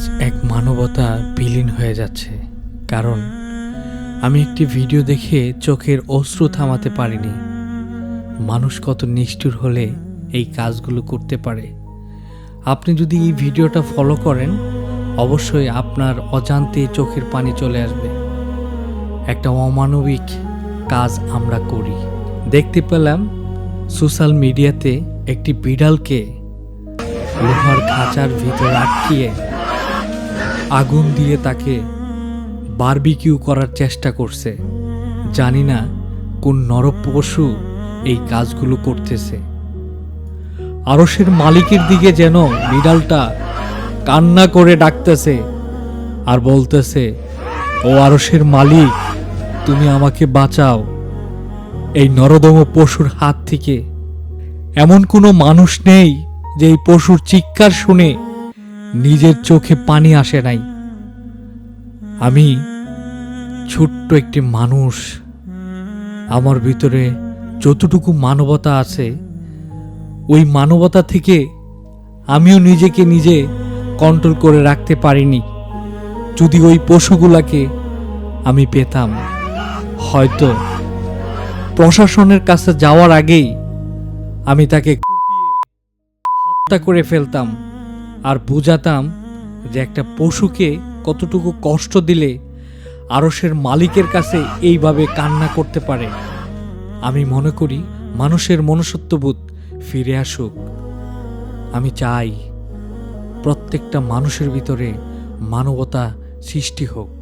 আজ এক মানবতা বিলীন হয়ে যাচ্ছে। কারণ, আমি একটি ভিডিও দেখে চোখের অশ্রু থামাতে পারিনি। মানুষ কত নিষ্ঠুর হলে এই কাজগুলো করতে পারে। আপনি যদি এই ভিডিওটা ফলো করেন, অবশ্যই আপনার অজান্তে চোখের পানি চলে আসবে। একটা অমানবিক কাজ আমরা করি। দেখতে পেলাম সোশ্যাল মিডিয়াতে একটি বিড়ালকে লোহার খাঁচার ভিতরে আটকিয়ে আগুন দিয়ে তাকে বারবিকিউ করার চেষ্টা করছে। জানি না কোন নরপশু এই কাজগুলো করতেছে। আরসের মালিকের দিকে যেন বিড়ালটা কান্না করে ডাকতেছে আর বলতেছে, ও আরসের মালিক, তুমি আমাকে বাঁচাও। এই নরদম পশুর হাত থেকে। এমন কোনো মানুষ নেই যে এই পশুর চিৎকার শুনে নিজের চোখে পানি আসে নাই। আমি ছোট্ট একটি মানুষ। আমার ভিতরে যতটুকু মানবতা আছে, ওই মানবতা থেকে আমিও নিজেকে নিজে কন্ট্রোল করে রাখতে পারিনি। যদি ওই পশুগুলাকে আমি পেতাম, হয়তো প্রশাসনের কাছে যাওয়ার আগেই আমি তাকে হত্যা করে ফেলতাম। আর বুঝাতাম যে একটা পশুকে কতটুকু কষ্ট দিলে আরসের মালিকের কাছে এইভাবে কান্না করতে পারে। আমি মনে করি মানুষের মনুষ্যত্ববোধ ফিরে আসুক। আমি চাই প্রত্যেকটা মানুষের ভিতরে মানবতা সৃষ্টি হোক।